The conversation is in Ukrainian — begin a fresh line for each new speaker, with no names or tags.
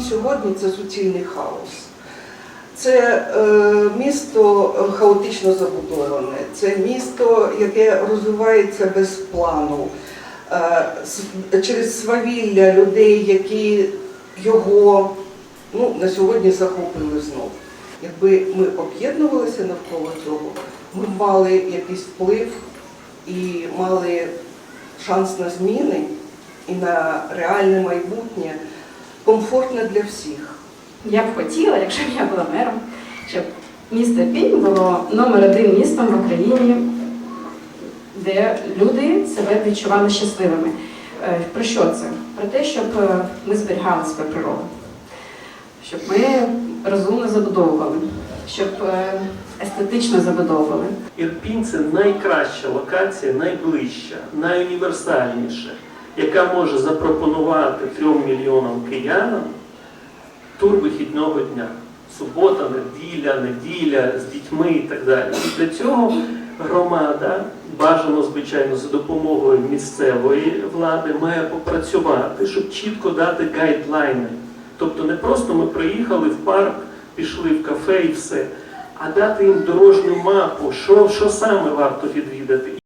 Сьогодні це суцільний хаос. Це е, місто е, хаотично забудоване, це місто, яке розвивається без плану, е, через свавілля людей, які його ну, на сьогодні захопили знов. Якби ми об'єднувалися навколо цього, ми мали якийсь вплив і мали шанс на зміни і на реальне майбутнє, комфортне для всіх.
Я б хотіла, якщо б я була мером, щоб місто Ірпінь було номер один містом в Україні, де люди себе відчували щасливими. Е, Про що це? Про те, щоб е, ми зберігали свою природу, щоб ми розумно забудовували, щоб е, естетично забудовували.
Ірпінь це найкраща локація, найближча, найуніверсальніша, яка може запропонувати трьом мільйонам киянам тур вихідного дня. Субота, неділя, неділя з дітьми і так далі. І для цього громада, бажано, звичайно, за допомогою місцевої влади, має попрацювати, щоб чітко дати гайдлайни. Тобто не просто ми приїхали в парк, пішли в кафе і все, а дати їм дорожню мапу, що, що саме варто відвідати.